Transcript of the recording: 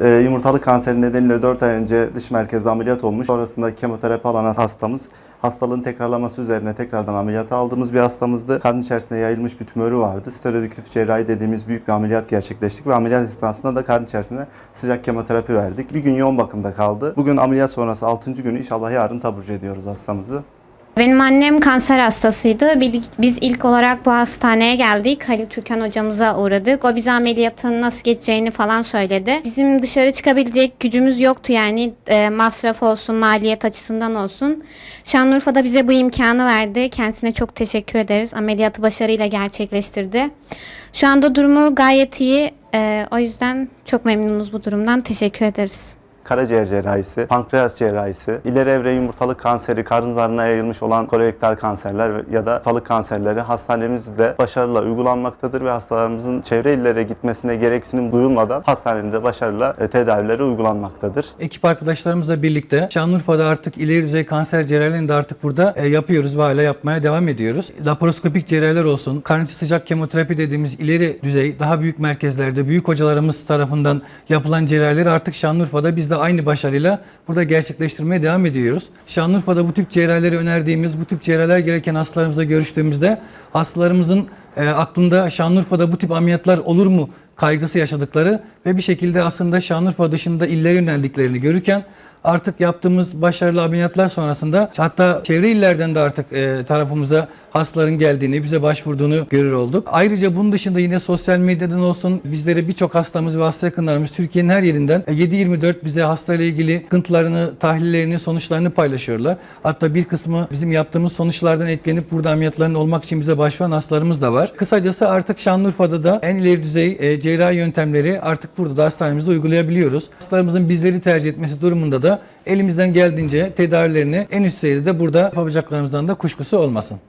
e, yumurtalık kanseri nedeniyle 4 ay önce dış merkezde ameliyat olmuş. Sonrasında kemoterapi alan hastamız. Hastalığın tekrarlaması üzerine tekrardan ameliyata aldığımız bir hastamızdı. Karın içerisinde yayılmış bir tümörü vardı. Stereodüktif cerrahi dediğimiz büyük bir ameliyat gerçekleştik ve ameliyat esnasında da karın içerisinde sıcak kemoterapi verdik. Bir gün yoğun bakımda kaldı. Bugün ameliyat sonrası 6. günü inşallah yarın taburcu ediyoruz hastamızı. Benim annem kanser hastasıydı. Biz ilk olarak bu hastaneye geldik. Halil Türkan hocamıza uğradık. O bize ameliyatın nasıl geçeceğini falan söyledi. Bizim dışarı çıkabilecek gücümüz yoktu yani e, masraf olsun, maliyet açısından olsun. Şanlıurfa'da bize bu imkanı verdi. Kendisine çok teşekkür ederiz. Ameliyatı başarıyla gerçekleştirdi. Şu anda durumu gayet iyi. E, o yüzden çok memnunuz bu durumdan. Teşekkür ederiz. Karaciğer cerrahisi, pankreas cerrahisi, ileri evre yumurtalık kanseri, karın zarına yayılmış olan kolorektal kanserler ya da yumurtalık kanserleri hastanemizde başarıyla uygulanmaktadır ve hastalarımızın çevre illere gitmesine gereksinim duyulmadan hastanemizde başarıyla e, tedavileri uygulanmaktadır. Ekip arkadaşlarımızla birlikte Şanlıurfa'da artık ileri düzey kanser cerrahilerini de artık burada e, yapıyoruz ve hala yapmaya devam ediyoruz. Laparoskopik cerrahiler olsun, karın sıcak kemoterapi dediğimiz ileri düzey, daha büyük merkezlerde büyük hocalarımız tarafından yapılan cerrahileri artık Şanlıurfa'da biz de aynı başarıyla burada gerçekleştirmeye devam ediyoruz. Şanlıurfa'da bu tip cerrahileri önerdiğimiz, bu tip cerrahiler gereken hastalarımızla görüştüğümüzde hastalarımızın e, aklında Şanlıurfa'da bu tip ameliyatlar olur mu kaygısı yaşadıkları ve bir şekilde aslında Şanlıurfa dışında illere yöneldiklerini görürken artık yaptığımız başarılı ameliyatlar sonrasında hatta çevre illerden de artık e, tarafımıza hastaların geldiğini, bize başvurduğunu görür olduk. Ayrıca bunun dışında yine sosyal medyadan olsun bizlere birçok hastamız ve hasta yakınlarımız Türkiye'nin her yerinden e, 7-24 bize hastayla ilgili sıkıntılarını, tahlillerini, sonuçlarını paylaşıyorlar. Hatta bir kısmı bizim yaptığımız sonuçlardan etkilenip burada ameliyatların olmak için bize başvuran hastalarımız da var. Kısacası artık Şanlıurfa'da da en ileri düzey e, cerrahi yöntemleri artık burada da hastanemizde uygulayabiliyoruz. Hastalarımızın bizleri tercih etmesi durumunda da elimizden geldiğince tedavilerini en üst seviyede burada yapabileceklerimizden de kuşkusu olmasın.